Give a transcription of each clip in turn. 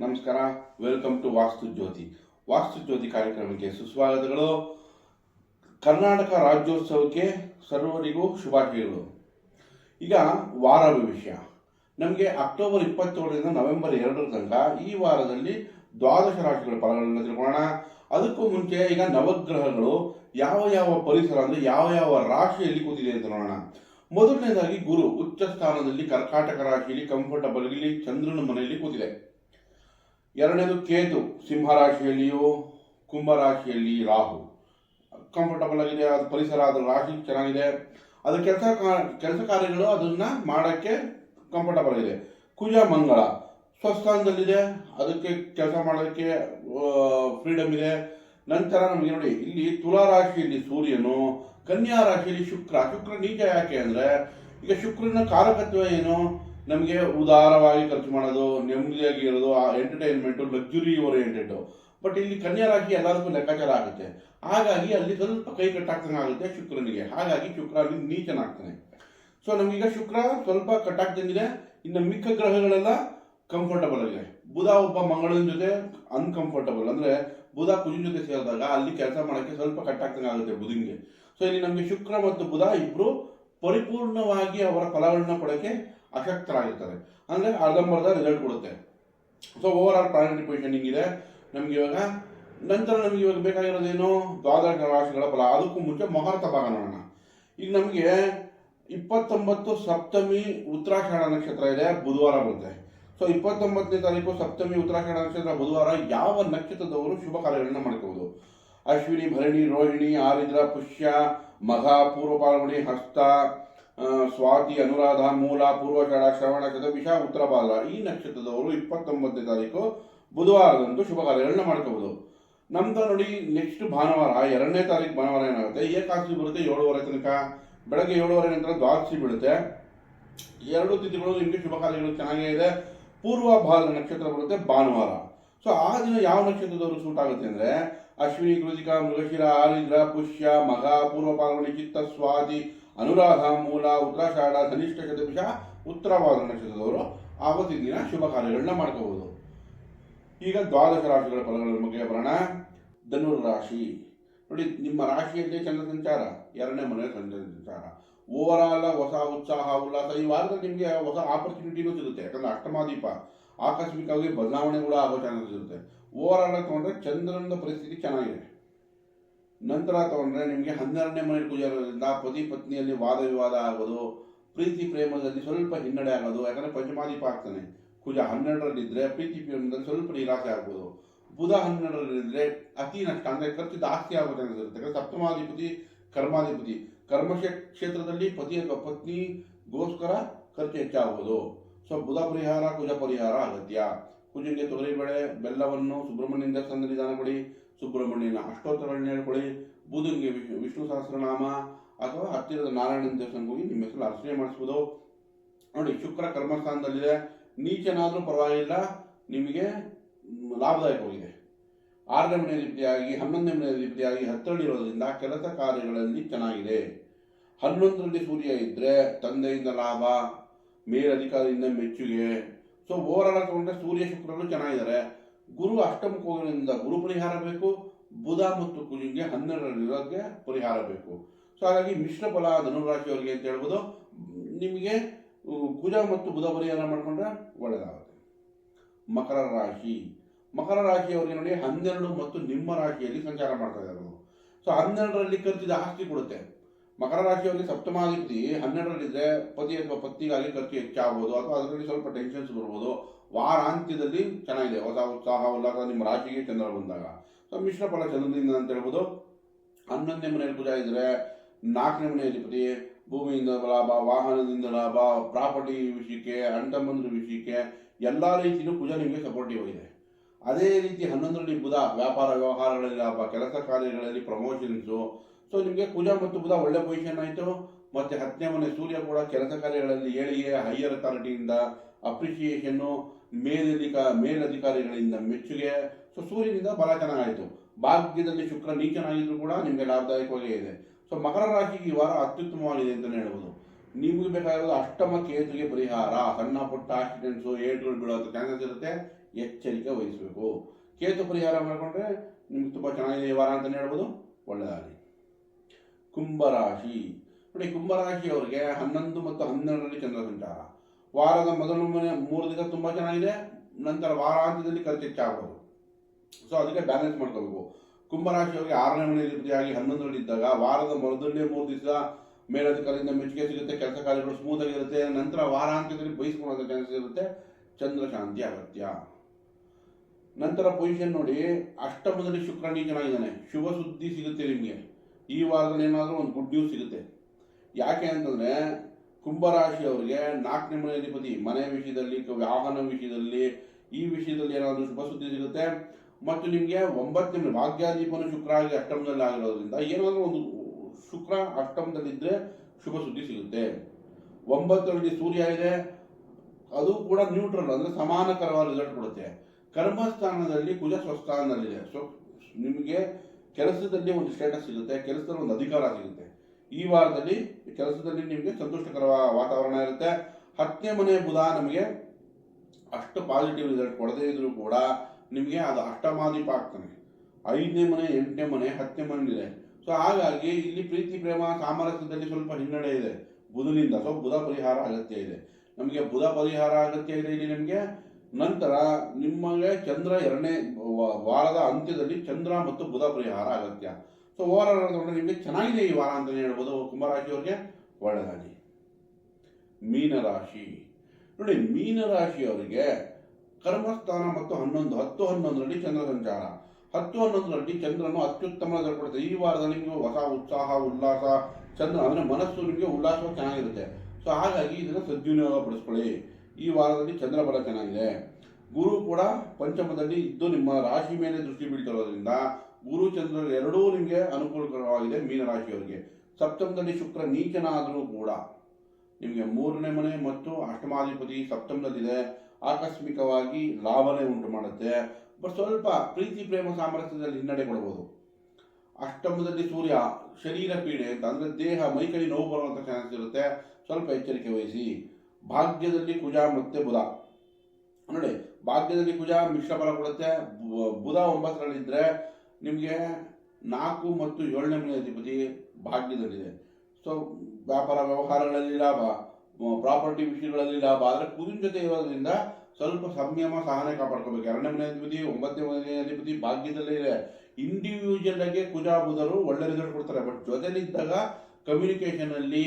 ನಮಸ್ಕಾರ. Welcome to ವಾಸ್ತು ಜ್ಯೋತಿ ವಾಸ್ತು ಜ್ಯೋತಿ ಕಾರ್ಯಕ್ರಮಕ್ಕೆ ಸುಸ್ವಾಗತಗಳು. ಕರ್ನಾಟಕ ರಾಜ್ಯೋತ್ಸವಕ್ಕೆ ಸರ್ವರಿಗೂ ಶುಭಾಶಯಗಳು. ಈಗ ವಾರ ಭವಿಷ್ಯ ನಮಗೆ ಅಕ್ಟೋಬರ್ ಇಪ್ಪತ್ತೇಳರಿಂದ ನವೆಂಬರ್ ಎರಡರ ತನಕ ಈ ವಾರದಲ್ಲಿ ದ್ವಾದಶ ರಾಶಿಗಳ ಫಲಗಳನ್ನು ತಿಳ್ಕೊಳ್ಳೋಣ. ಅದಕ್ಕೂ ಮುಂಚೆ ಈಗ ನವಗ್ರಹಗಳು ಯಾವ ಯಾವ ಪರಿಸರ ಅಂದರೆ ಯಾವ ಯಾವ ರಾಶಿಯಲ್ಲಿ ಕೂತಿದೆ ಅಂತ ನೋಡೋಣ. ಮೊದಲನೇದಾಗಿ ಗುರು ಉಚ್ಚ ಸ್ಥಾನದಲ್ಲಿ ಕರ್ಕಾಟಕ ರಾಶಿಯಲ್ಲಿ ಕಂಫರ್ಟಬಲ್ ಇಲ್ಲಿ ಚಂದ್ರನ ಮನೆಯಲ್ಲಿ ಕೂತಿದೆ. ಎರಡನೇದು ಕೇತು ಸಿಂಹ ರಾಶಿಯಲ್ಲಿಯೂ ಕುಂಭ ರಾಶಿಯಲ್ಲಿ ರಾಹು. ಕಂಫರ್ಟಬಲ್ ಆಗಿದೆ, ಅದು ಪರಿಸರ, ಅದು ರಾಶಿ ಚೆನ್ನಾಗಿದೆ. ಅದು ಕೆಲಸ ಕೆಲಸ ಕಾರ್ಯಗಳು ಅದನ್ನ ಮಾಡೋಕ್ಕೆ ಕಂಫರ್ಟಬಲ್ ಆಗಿದೆ. ಕುಜ, ಮಂಗಳ. ಸ್ವಸ್ಥಾನದಲ್ಲಿದೆ, ಅದಕ್ಕೆ ಕೆಲಸ ಮಾಡೋದಕ್ಕೆ ಫ್ರೀಡಮ್ ಇದೆ. ನಂತರ ನಮಗೆ ನೋಡಿ, ಇಲ್ಲಿ ತುಲಾ ರಾಶಿಯಲ್ಲಿ ಸೂರ್ಯನು, ಕನ್ಯಾ ರಾಶಿಯಲ್ಲಿ ಶುಕ್ರ. ಶುಕ್ರ ನೀಚ ಯಾಕೆ ಅಂದರೆ, ಈಗ ಶುಕ್ರನ ಕಾರಕತ್ವ ಏನು? ನಮಗೆ ಉದಾರವಾಗಿ ಖರ್ಚು ಮಾಡೋದು, ನೆಮ್ಮದಿಯಾಗಿ ಇರೋದು, ಆ ಎಂಟರ್ಟೈನ್ಮೆಂಟು ಲಕ್ಸುರಿ ಓರಿಯೆಂಟೆಡ್ ಬಟ್ ಇಲ್ಲಿ ಕನ್ಯಾ ರಾಶಿ ಎಲ್ಲರಿಗೂ ಲೆಕ್ಕಾಚಾರ ಆಗುತ್ತೆ. ಹಾಗಾಗಿ ಅಲ್ಲಿ ಸ್ವಲ್ಪ ಕೈ ಕಟ್ಟಾಗ್ತಂಗೆ ಆಗುತ್ತೆ ಶುಕ್ರನಿಗೆ. ಹಾಗಾಗಿ ಶುಕ್ರ ಅಲ್ಲಿ ನೀಚನಾಗ್ತಾನೆ. ಸೊ ನಮಗೀಗ ಶುಕ್ರ ಸ್ವಲ್ಪ ಕಟ್ಟಾಗ್ತಂಗಿದೆ ಇನ್ನು ಮಿಕ್ಕ ಗ್ರಹಗಳೆಲ್ಲ ಕಂಫರ್ಟಬಲ್ ಆಗಿದೆ. ಬುಧ, ಒಬ್ಬ ಮಂಗಳನ ಜೊತೆ ಅನ್ಕಂಫರ್ಟಬಲ್ ಅಂದ್ರೆ ಬುಧ ಕುಜಿನ ಜೊತೆ ಸೇರಿದಾಗ ಅಲ್ಲಿ ಕೆಲಸ ಮಾಡೋಕ್ಕೆ ಸ್ವಲ್ಪ ಕಟ್ಟಾಗ್ತಂಗೆ ಆಗುತ್ತೆ ಬುಧಿನಿಗೆ ಸೊ ಇಲ್ಲಿ ನಮಗೆ ಶುಕ್ರ ಮತ್ತು ಬುಧ ಇಬ್ಬರು ಪರಿಪೂರ್ಣವಾಗಿ ಅವರ ಫಲಗಳನ್ನ ಕೊಡೋಕ್ಕೆ ಅಶಕ್ತರಾಗಿರ್ತಾರೆ ಅಂದ್ರೆ ಅರ್ಧಂಬರ್ಧ ರಿಸಲ್ಟ್ ಕೊಡುತ್ತೆ. ಸೊ ಓವರ್ ಆಲ್ ಪೊಸಿಷನಿಂಗ್ ಇದೆ ನಮ್ಗೆ ಇವಾಗ, ನಂತರ ನಮ್ಗೆ ಇವಾಗ ಬೇಕಾಗಿರೋದೇನು ದ್ವಾದಶ ರಾಶಿಗಳ ಫಲ. ಅದಕ್ಕೂ ಮುಂಚೆ ಮಹಾರಥ ಭಾಗ ನೋಡೋಣ ಈಗ ನಮಗೆ ಇಪ್ಪತ್ತೊಂಬತ್ತು ಸಪ್ತಮಿ ಉತ್ತರಾಷಾಢ ನಕ್ಷತ್ರ ಇದೆ, ಬುಧವಾರ ಬರುತ್ತೆ. ಸೊ ಇಪ್ಪತ್ತೊಂಬತ್ತನೇ ತಾರೀಕು ಸಪ್ತಮಿ ಉತ್ತರಾಷಾಢ ನಕ್ಷತ್ರ, ಬುಧವಾರ ಯಾವ ನಕ್ಷತ್ರದವರು ಶುಭ ಕಾರ್ಯಗಳನ್ನು ಮಾಡ್ಕೋಬಹುದು ಅಶ್ವಿನಿ, ಭರಣಿ, ರೋಹಿಣಿ, ಆರಿದ್ರ, ಪುಷ್ಯ, ಮಘ ಪೂರ್ವ ಪಾಲ್ಗುಣಿ ಹಸ್ತ ಸ್ವಾತಿ, ಅನುರಾಧ, ಮೂಲ ಪೂರ್ವಷಾಢ ಶ್ರವಣ ಶತಭಿಷ ಉತ್ತರ ಬಾಲ ಈ ನಕ್ಷತ್ರದವರು ಇಪ್ಪತ್ತೊಂಬತ್ತನೇ ತಾರೀಕು ಬುಧವಾರದಂತೂ ಶುಭ ಕಾರ್ಯಗಳನ್ನ ಮಾಡ್ಕೋಬಹುದು ನಮ್ದು ನೋಡಿ ನೆಕ್ಸ್ಟ್ ಭಾನುವಾರ ಎರಡನೇ ತಾರೀಕು ಭಾನುವಾರ ಏನಾಗುತ್ತೆ? ಏಕಾದಶಿ ಬರುತ್ತೆ, ಏಳುವರೆ ತನಕ. ಬೆಳಗ್ಗೆ ಏಳುವರೆ ನಂತರ ದ್ವಾದಶಿ ಬೀಳುತ್ತೆ. ಎರಡು ತಿಥಿಗಳು ನಿಮಗೆ ಶುಭ ಕಾರ್ಯಗಳು ಚೆನ್ನಾಗೇ ಇದೆ. ಪೂರ್ವ ಭಾಗದ ನಕ್ಷತ್ರ ಬರುತ್ತೆ ಭಾನುವಾರ. ಸೊ ಆ ದಿನ ಯಾವ ನಕ್ಷತ್ರದವರು ಸೂಟ್ ಆಗುತ್ತೆ ಅಂದ್ರೆ ಅಶ್ವಿನಿ ಕೃತಿಕಾ ಮೃಗಶಿರ ಆರಿದ್ರ ಪುಷ್ಯ ಮಗ ಪೂರ್ವ ಪಾಲ್ಗುಣಿ ಚಿತ್ತ ಸ್ವಾತಿ ಅನುರಾಧ ಮೂಲ ಉತ್ತರಾಷಾಢ ಧನಿಷ್ಠ ಶತಭಿಷ ಉತ್ತರ ನಕ್ಷತ್ರದವರು ಆವತ್ತಿನ ದಿನ ಶುಭ ಕಾರ್ಯಗಳನ್ನ ಮಾಡ್ಕೋಬಹುದು ಈಗ ದ್ವಾದಶ ರಾಶಿಗಳ ಫಲಗಳ ಬಗ್ಗೆ ಬರೋಣ. ಧನುರ್ ರಾಶಿ. ನೋಡಿ, ನಿಮ್ಮ ರಾಶಿಯಲ್ಲಿ ಚಂದ್ರ ಸಂಚಾರ, ಎರಡನೇ ಮನೆಯ ಚಂದ್ರ ಸಂಚಾರ. ಓವರ್ ಆಲ್ ಹೊಸ ಉತ್ಸಾಹ, ಉಲ್ಲಾಸ ಈ ವಾರದಲ್ಲಿ ನಿಮಗೆ ಹೊಸ ಆಪರ್ಚುನಿಟಿನೂ ಸಿಗುತ್ತೆ. ಯಾಕಂದ್ರೆ ಅಷ್ಟಮಾದೀಪ ಆಕಸ್ಮಿಕವಾಗಿ ಬದಲಾವಣೆ ಕೂಡ ಆಗೋ ಚಾನ್ಸಸ್ ಇರುತ್ತೆ ಓವರ್ ಆಗಿ ತಗೊಂಡ್ರೆ ಚಂದ್ರನ ಪರಿಸ್ಥಿತಿ ಚೆನ್ನಾಗಿದೆ. ನಂತರ ತಗೊಂಡ್ರೆ ನಿಮಗೆ ಹನ್ನೆರಡನೇ ಮನೆ ಕುಜಾರೋದ್ರಿಂದ ಪತಿ ಪತ್ನಿಯಲ್ಲಿ ವಾದ ವಿವಾದ ಆಗೋದು, ಪ್ರೀತಿ ಪ್ರೇಮದಲ್ಲಿ ಸ್ವಲ್ಪ ಹಿನ್ನಡೆ ಆಗೋದು, ಯಾಕಂದ್ರೆ ಪಂಚಮಾದೀಪ ಆಗ್ತಾನೆ ಕುಜ ಹನ್ನೆರಡರಲ್ಲಿದ್ದರೆ ಪ್ರೀತಿ ಪ್ರೇಮದಲ್ಲಿ ಸ್ವಲ್ಪ ನಿರಾಸೆ ಆಗ್ಬೋದು. ಬುಧ ಹನ್ನೆರಡರಲ್ಲಿದ್ದರೆ ಅತಿ ನಷ್ಟ, ಅಂದರೆ ಖರ್ಚು ಜಾಸ್ತಿ ಆಗುತ್ತೆ ಚಾನ್ಸಸ್ ಸಪ್ತಮಾಧಿಪತಿ, ಕರ್ಮಾಧಿಪತಿ. ಕರ್ಮ ಕ್ಷೇತ್ರದಲ್ಲಿ ಪತಿ ಅಥವಾ ಪತ್ನಿಗೋಸ್ಕರ ಖರ್ಚು ಹೆಚ್ಚಾಗ್ಬೋದು. ಸೊ ಬುಧ ಪರಿಹಾರ, ಕುಜ ಪರಿಹಾರ ಅಗತ್ಯ. ಕುಜನಿಗೆ ತೊಗರಿಬೇಳೆ ಬೆಲ್ಲವನ್ನು ಸುಬ್ರಹ್ಮಣ್ಯನ ಸನ್ನಿಧಾನ ಕೊಡಿ, ಸುಬ್ರಹ್ಮಣ್ಯನ ಅಷ್ಟೋತ್ತರಗಳನ್ನ ಹೇಳ್ಕೊಳ್ಳಿ ಬುಧನ್ಗೆ ವಿಷ್ಣು ಸಹಸ್ರನಾಮ ಅಥವಾ ಹತ್ತಿರದ ನಾರಾಯಣನ ದೇವಸ್ಥಾನಕ್ಕೆ ಹೋಗಿ ನಿಮ್ಮ ಹೆಸರು ಅರ್ಚನೆ ಮಾಡಿಸ್ಬೋದು. ನೋಡಿ, ಶುಕ್ರ ಕರ್ಮಸ್ಥಾನದಲ್ಲಿದೆ. ನೀಚನಾದರೂ ಪರವಾಗಿಲ್ಲ, ನಿಮಗೆ ಲಾಭದಾಯಕವಾಗಿದೆ ಆರನೇ ಮನೆ ಅಧಿಪತಿಯಾಗಿ ಹನ್ನೊಂದನೇ ಮನೆ ಅಧಿಪತಿಯಾಗಿ ಹತ್ತರಲ್ಲಿರೋದ್ರಿಂದ ಕೆಲಸ ಕಾರ್ಯಗಳಲ್ಲಿ ಚೆನ್ನಾಗಿದೆ. ಹನ್ನೊಂದರಲ್ಲಿ ಸೂರ್ಯ ಇದ್ದರೆ ತಂದೆಯಿಂದ ಲಾಭ, ಮೇಲಧಿಕಾರಿಯಿಂದ ಮೆಚ್ಚುಗೆ. ಸೊ ಓವರ್ ಆಲ್ ತಗೊಂಡ್ರೆ ಸೂರ್ಯ ಶುಕ್ರರು ಚೆನ್ನಾಗಿದ್ದಾರೆ. ಗುರು ಅಷ್ಟಮ ಹೋಗೋದ್ರಿಂದ ಗುರು ಪರಿಹಾರ ಬೇಕು. ಬುಧ ಮತ್ತು ಕುಜಿಗೆ ಹನ್ನೆರಡರಲ್ಲಿರೋಕ್ಕೆ ಪರಿಹಾರ ಬೇಕು. ಸೊ ಹಾಗಾಗಿ ಮಿಶ್ರ ಫಲ ಧನುರಾಶಿಯವರಿಗೆ ಅಂತ ಹೇಳ್ಬೋದು. ನಿಮಗೆ ಕುಜ ಮತ್ತು ಬುಧ ಪರಿಹಾರ ಮಾಡಿಕೊಂಡ್ರೆ ಒಳ್ಳೆಯದಾಗುತ್ತೆ ಮಕರ ರಾಶಿ. ಮಕರ ರಾಶಿಯವರಿಗೆ ನೋಡಿ ಹನ್ನೆರಡು ಮತ್ತು ನಿಮ್ಮ ರಾಶಿಯಲ್ಲಿ ಸಂಚಾರ ಮಾಡ್ತಾ ಇದ್ದಾರೆ ಸೊ ಹನ್ನೆರಡರಲ್ಲಿ ಖರ್ಚಿದ ಆಸ್ತಿ ಕೊಡುತ್ತೆ. ಮಕರ ರಾಶಿಯವರಿಗೆ ಸಪ್ತಮಾಧಿಪತಿ ಹನ್ನೆರಡರಲ್ಲಿದ್ದರೆ ಪತಿ ಅಥವಾ ಪತ್ನಿಗಾಗಿ ಖರ್ಚು ಹೆಚ್ಚಾಗ್ಬೋದು ಅಥವಾ ಅದರಲ್ಲಿ ಸ್ವಲ್ಪ ಟೆನ್ಷನ್ಸ್ ಬರ್ಬೋದು. ವಾರಾಂತ್ಯದಲ್ಲಿ ಚೆನ್ನಾಗಿದೆ, ಹೊಸ ಉತ್ಸಾಹ, ಉಲ್ಲಾಸ ನಿಮ್ಮ ರಾಶಿಗೆ ಚಂದ್ರ ಬಂದಾಗ. ಸೊ ಮಿಶ್ರ ಫಲ ಚಂದ್ರದಿಂದ ಅಂತ ಹೇಳ್ಬೋದು. ಹನ್ನೊಂದನೇ ಮನೆಯಲ್ಲಿ ಪೂಜಾ ಇದ್ದರೆ ನಾಲ್ಕನೇ ಮನೆಯಲ್ಲಿ ಭೂಮಿಯಿಂದ ಲಾಭ, ವಾಹನದಿಂದ ಲಾಭ, ಪ್ರಾಪರ್ಟಿ ವಿಷಯಕ್ಕೆ ಅಣ್ತಮ್ಮಂದ್ರ ವಿಷಯಕ್ಕೆ ಎಲ್ಲ ರೀತಿಯೂ ಪೂಜಾ ನಿಮಗೆ ಸಪೋರ್ಟಿವ್ ಆಗಿದೆ. ಅದೇ ರೀತಿ ಹನ್ನೊಂದರಲ್ಲಿ ಬುಧ ವ್ಯಾಪಾರ ವ್ಯವಹಾರಗಳಲ್ಲಿ ಲಾಭ, ಕೆಲಸ ಕಾರ್ಯಗಳಲ್ಲಿ ಪ್ರಮೋಷನ್ಸು ಸೊ ನಿಮಗೆ ಕುಜ ಮತ್ತು ಬುಧ ಒಳ್ಳೆ ಪೊಸಿಷನ್ ಆಯಿತು. ಮತ್ತು ಹತ್ತನೇ ಮನೆ ಸೂರ್ಯ ಕೂಡ ಕೆಲಸ ಕಾರ್ಯಗಳಲ್ಲಿ ಏಳಿಗೆ ಹೈಯರ್ ಅಥಾರಿಟಿಯಿಂದ ಅಪ್ರಿಸಿಯೇಷನ್ನು ಮೇಲಧಿಕ ಮೇಲಧಿಕಾರಿಗಳಿಂದ ಮೆಚ್ಚುಗೆ. ಸೊ ಸೂರ್ಯನಿಂದ ಬಲ ಚೆನ್ನಾಗಾಯಿತು. ಭಾಗ್ಯದಲ್ಲಿ ಶುಕ್ರ ನೀಚನಾಗಿದ್ದರೂ ಕೂಡ ನಿಮಗೆ ಲಾಭದಾಯಕವಾಗೇ ಇದೆ. ಸೊ ಮಕರ ರಾಶಿಗೆ ಈ ವಾರ ಅತ್ಯುತ್ತಮವಾಗಿದೆ ಅಂತಲೇ ಹೇಳ್ಬೋದು. ನಿಮಗೆ ಬೇಕಾಗಿರೋದು ಅಷ್ಟಮ ಕೇತುಗೆ ಪರಿಹಾರ. ಸಣ್ಣ ಪುಟ್ಟ ಆಕ್ಸಿಡೆಂಟ್ಸು ಏಟ್ಗಳು ಬೀಳೋದು ಚಾನ್ಸಸ್ ಇರುತ್ತೆ. ಎಚ್ಚರಿಕೆ ವಹಿಸಬೇಕು. ಕೇತು ಪರಿಹಾರ ಮಾಡಿಕೊಂಡ್ರೆ ನಿಮ್ಗೆ ತುಂಬ ಚೆನ್ನಾಗಿದೆ ಈ ವಾರ ಅಂತಲೇ ಹೇಳ್ಬೋದು. ಒಳ್ಳೆಯದಾಗಲಿ ಕುಂಭರಾಶಿ. ನೋಡಿ ಕುಂಭರಾಶಿಯವರಿಗೆ ಹನ್ನೊಂದು ಮತ್ತು ಹನ್ನೆರಡರಲ್ಲಿ ಚಂದ್ರ ಸಂಚಾರ ವಾರದ ಮೊದಲ ಮೂರು ದಿನ ತುಂಬ ಚೆನ್ನಾಗಿದೆ, ನಂತರ ವಾರಾಂತ್ಯದಲ್ಲಿ ಖರ್ಚು ಹೆಚ್ಚಾಗ್ಬೋದು ಸೊ ಅದಕ್ಕೆ ಬ್ಯಾಲೆನ್ಸ್ ಮಾಡ್ಕೋಬೇಕು. ಕುಂಭರಾಶಿಯವರಿಗೆ ಆರನೇ ಮನೆ ಹನ್ನೊಂದರಲ್ಲಿ ಇದ್ದಾಗ ವಾರದ ಮೊದಲನೇ ಮೂರು ದಿವಸ ಮೇಲಧಿಕಾರಿಯಿಂದ ಮೆಚ್ಚುಗೆ ಸಿಗುತ್ತೆ, ಕೆಲಸ ಕಾರ್ಯಗಳು ಸ್ಮೂತ್ ಆಗಿರುತ್ತೆ, ನಂತರ ವಾರಾಂತ್ಯದಲ್ಲಿ ಬಯಸ್ಕೊಳ್ಳೋ ಚಾನ್ಸಸ್ ಇರುತ್ತೆ, ಚಂದ್ರ ಶಾಂತಿ ಅಗತ್ಯ. ನಂತರ ಪೊಸಿಷನ್ ನೋಡಿ, ಅಷ್ಟಮದಲ್ಲಿ ಶುಕ್ರ ನೀಚನಾಗಿದ್ದಾನೆ ಶುಭ ಸುದ್ದಿ ಸಿಗುತ್ತೆ ನಿಮಗೆ. ಈ ಏನಾದರೂ ಒಂದು ಗುಡ್ ನ್ಯೂಸ್ ಸಿಗುತ್ತೆ. ಯಾಕೆ ಅಂತಂದರೆ, ಕುಂಭರಾಶಿಯವರಿಗೆ ನಾಲ್ಕನೇ ಮನೆ ಅಧಿಪತಿ ಮನೆ ವಿಷಯದಲ್ಲಿ, ವಾಹನ ವಿಷಯದಲ್ಲಿ, ಈ ವಿಷಯದಲ್ಲಿ ಏನಾದರೂ ಶುಭ ಸುದ್ದಿ ಸಿಗುತ್ತೆ. ಮತ್ತು ನಿಮಗೆ ಒಂಬತ್ತನೇ ಮನೆ ಭಾಗ್ಯಾದೀಪನು ಶುಕ್ರ ಆಗಿ ಅಷ್ಟಮದಲ್ಲಿ ಆಗಿರೋದ್ರಿಂದ ಏನಾದರೂ ಒಂದು ಶುಕ್ರ ಅಷ್ಟಮದಲ್ಲಿದ್ದರೆ ಶುಭ ಸುದ್ದಿ ಸಿಗುತ್ತೆ. ಒಂಬತ್ತರಲ್ಲಿ ಸೂರ್ಯ ಇದೆ. ಅದು ಕೂಡ ನ್ಯೂಟ್ರಲ್ ಅಂದರೆ ಸಮಾನಕರವಾದ ರಿಸಲ್ಟ್ ಕೊಡುತ್ತೆ. ಕರ್ಮಸ್ಥಾನದಲ್ಲಿ ಕುಜ ಸ್ವಸ್ಥಾನದಲ್ಲಿದೆ ಸೊ ನಿಮಗೆ ಕೆಲಸದಲ್ಲಿ ಒಂದು ಸ್ಟೇಟಸ್ ಸಿಗುತ್ತೆ, ಕೆಲಸದಲ್ಲಿ ಒಂದು ಅಧಿಕಾರ ಸಿಗುತ್ತೆ. ಈ ವಾರದಲ್ಲಿ ಕೆಲಸದಲ್ಲಿ ನಿಮಗೆ ಸಂತುಷ್ಟಕರ ವಾತಾವರಣ ಇರುತ್ತೆ. ಹತ್ತನೇ ಮನೆ ಬುಧ ನಮಗೆ ಅಷ್ಟು ಪಾಸಿಟಿವ್ ರಿಸಲ್ಟ್ ಕೊಡದೇ ಇದ್ರೂ ಕೂಡ ನಿಮಗೆ ಅದು ಅಷ್ಟಮಾದೀಪ ಆಗ್ತಾನೆ ಐದನೇ ಮನೆ, ಎಂಟನೇ ಮನೆ, ಹತ್ತನೇ ಮನೆ ಇದೆ. ಸೊ ಹಾಗಾಗಿ ಇಲ್ಲಿ ಪ್ರೀತಿ, ಪ್ರೇಮ, ಸಾಮರಸ್ಯದಲ್ಲಿ ಸ್ವಲ್ಪ ಹಿನ್ನಡೆ ಇದೆ. ಬುಧನಿಂದ ಸೊ ಬುಧ ಪರಿಹಾರ ಅಗತ್ಯ ಇದೆ. ನಮಗೆ ಬುಧ ಪರಿಹಾರ ಅಗತ್ಯ ಇದೆ ಇಲ್ಲಿ ನಿಮಗೆ. ನಂತರ ನಿಮಗೆ ಚಂದ್ರ ಎರಡನೇ ವಾರದ ಅಂತ್ಯದಲ್ಲಿ ಚಂದ್ರ ಮತ್ತು ಬುಧ ಪರಿಹಾರ ಅಗತ್ಯ. ಸೊ ಓವರ್ ಆಲ್ ನೋಡಿದ್ರೆ ನಿಮಗೆ ಚೆನ್ನಾಗಿದೆ ಈ ವಾರ ಅಂತಲೇ ಹೇಳ್ಬೋದು ಕುಂಭರಾಶಿಯವ್ರಿಗೆ. ಒಳ್ಳೆಯದಾಗಿ ಮೀನರಾಶಿ. ನೋಡಿ, ಮೀನರಾಶಿಯವರಿಗೆ ಕರ್ಮಸ್ಥಾನ ಮತ್ತು ಹನ್ನೊಂದು, ಹತ್ತು ಹನ್ನೊಂದರಲ್ಲಿ ಚಂದ್ರ ಸಂಚಾರ. ಹತ್ತು ಹನ್ನೊಂದರಲ್ಲಿ ಚಂದ್ರನು ಅತ್ಯುತ್ತಮ ಕೊಡುತ್ತೆ. ಈ ವಾರದಲ್ಲಿ ನಿಮಗೆ ಹೊಸ ಉತ್ಸಾಹ, ಉಲ್ಲಾಸ, ಚಂದ್ರ ಅಂದರೆ ಮನಸ್ಸು ನಿಮಗೆ ಉಲ್ಲಾಸ ಚೆನ್ನಾಗಿರುತ್ತೆ. ಸೊ ಹಾಗಾಗಿ ಇದನ್ನು ಸದ್ವಿನಿಯೋಗ ಪಡಿಸ್ಕೊಳ್ಳಿ. ಈ ವಾರದಲ್ಲಿ ಚಂದ್ರ ಬಲ ಚೆನ್ನಾಗಿದೆ. ಗುರು ಕೂಡ ಪಂಚಮದಲ್ಲಿ ಇದ್ದು ನಿಮ್ಮ ರಾಶಿ ಮೇಲೆ ದೃಷ್ಟಿ ಬೀಳ್ತಿರೋದ್ರಿಂದ ಗುರು ಚಂದ್ರ ಎರಡೂ ನಿಮಗೆ ಅನುಕೂಲಕರವಾಗಿದೆ ಮೀನರಾಶಿಯವರಿಗೆ ಸಪ್ತಮದಲ್ಲಿ ಶುಕ್ರ ನೀಚನಾದರೂ ಕೂಡ ನಿಮಗೆ ಮೂರನೇ ಮನೆ ಮತ್ತು ಅಷ್ಟಮಾಧಿಪತಿ ಸಪ್ತಮದಲ್ಲಿದೆ. ಆಕಸ್ಮಿಕವಾಗಿ ಲಾಭನೇ ಉಂಟು ಮಾಡುತ್ತೆ. ಬಟ್ ಸ್ವಲ್ಪ ಪ್ರೀತಿ, ಪ್ರೇಮ, ಸಾಮರಸ್ಯದಲ್ಲಿ ಹಿನ್ನಡೆ ಕೊಡ್ಬೋದು. ಅಷ್ಟಮದಲ್ಲಿ ಸೂರ್ಯ ಶರೀರ ಪೀಡೆ ಅಂತ ಅಂದರೆ ದೇಹ ಮೈಕೈ ನೋವು ಬರುವಂಥ ಚಾನ್ಸ್ ಇರುತ್ತೆ. ಸ್ವಲ್ಪ ಎಚ್ಚರಿಕೆ ವಹಿಸಿ. ಭಾಗ್ಯದಲ್ಲಿ ಕುಜ ಮತ್ತೆ ಬುಧ. ನೋಡಿ, ಭಾಗ್ಯದಲ್ಲಿ ಕುಜ ಮಿಶ್ರ ಫಲ ಕೊಡುತ್ತೆ. ಬುಧ ಒಂಬತ್ತರಲ್ಲಿದ್ದರೆ ನಿಮಗೆ ನಾಲ್ಕು ಮತ್ತು ಏಳನೇ ಮನೆ ಅಧಿಪತಿ ಭಾಗ್ಯದಲ್ಲಿದೆ. ಸೊ ವ್ಯಾಪಾರ ವ್ಯವಹಾರಗಳಲ್ಲಿ ಲಾಭ ಪ್ರಾಪರ್ಟಿ ವಿಷಯಗಳಲ್ಲಿ ಲಾಭ, ಆದರೆ ಕುದಿನ ಜೊತೆ ಇರೋದ್ರಿಂದ ಸ್ವಲ್ಪ ಸಂಯಮ, ಸಹನೆ ಕಾಪಾಡ್ಕೋಬೇಕು. ಎರಡನೇ ಮನೆ ಅಧಿಪತಿ, ಒಂಬತ್ತನೇ ಮನೆ ಅಧಿಪತಿ ಭಾಗ್ಯದಲ್ಲೇ ಇದೆ. ಇಂಡಿವಿಜುವಲ್ ಆಗಿ ಕುಜ, ಬುಧರು ಒಳ್ಳೆ ರಿಸಲ್ಟ್ ಕೊಡ್ತಾರೆ. ಬಟ್ ಜೊತೆಲಿದ್ದಾಗ ಕಮ್ಯುನಿಕೇಷನಲ್ಲಿ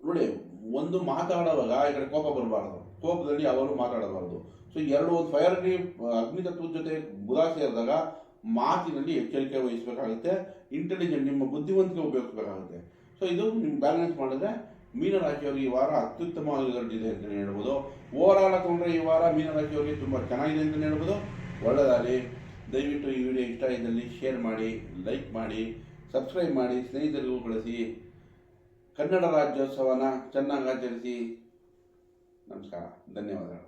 ನೋಡಿ ಒಂದು ಮಾತಾಡುವಾಗ ಈ ಕಡೆ ಕೋಪ ಬರಬಾರ್ದು. ಕೋಪದಲ್ಲಿ ಅವರು ಮಾತಾಡಬಾರ್ದು. ಸೊ ಎರಡು ಒಂದು ಫೈರ್ ಅಗ್ನಿ ತತ್ವದ ಜೊತೆ ಬುಧ ಸೇರಿದಾಗ ಮಾತಿನಲ್ಲಿ ಎಚ್ಚರಿಕೆ ವಹಿಸಬೇಕಾಗುತ್ತೆ. ಇಂಟೆಲಿಜೆಂಟ್ ನಿಮ್ಮ ಬುದ್ಧಿವಂತಿಕೆ ಉಪಯೋಗಿಸಬೇಕಾಗುತ್ತೆ. ಸೊ ಇದು ನಿಮ್ಮ ಬ್ಯಾಲೆನ್ಸ್ ಮಾಡಿದ್ರೆ ಮೀನರಾಶಿಯವರಿಗೆ ಈ ವಾರ ಅತ್ಯುತ್ತಮ ರಿಸಲ್ಟ್ ಇದೆ ಅಂತಲೇ ಹೇಳ್ಬೋದು. ಓವರ್ ಆಲ್ ಈ ವಾರ ಮೀನರಾಶಿಯವರಿಗೆ ತುಂಬ ಚೆನ್ನಾಗಿದೆ ಅಂತಲೇ ಹೇಳ್ಬೋದು. ಒಳ್ಳೆಯದಾಗಲಿ. ದಯವಿಟ್ಟು ಈ ವಿಡಿಯೋ ಇಷ್ಟ ಇದ್ದಲ್ಲಿ ಶೇರ್ ಮಾಡಿ ಲೈಕ್ ಮಾಡಿ ಸಬ್ಸ್ಕ್ರೈಬ್ ಮಾಡಿ, ಸ್ನೇಹಿತರಿಗೂ ಕಳಿಸಿ. ಕನ್ನಡ ರಾಜ್ಯೋತ್ಸವನ ಚೆನ್ನಾಗಿ ಆಚರಿಸಿ ನಮಸ್ಕಾರ ಧನ್ಯವಾದಗಳು.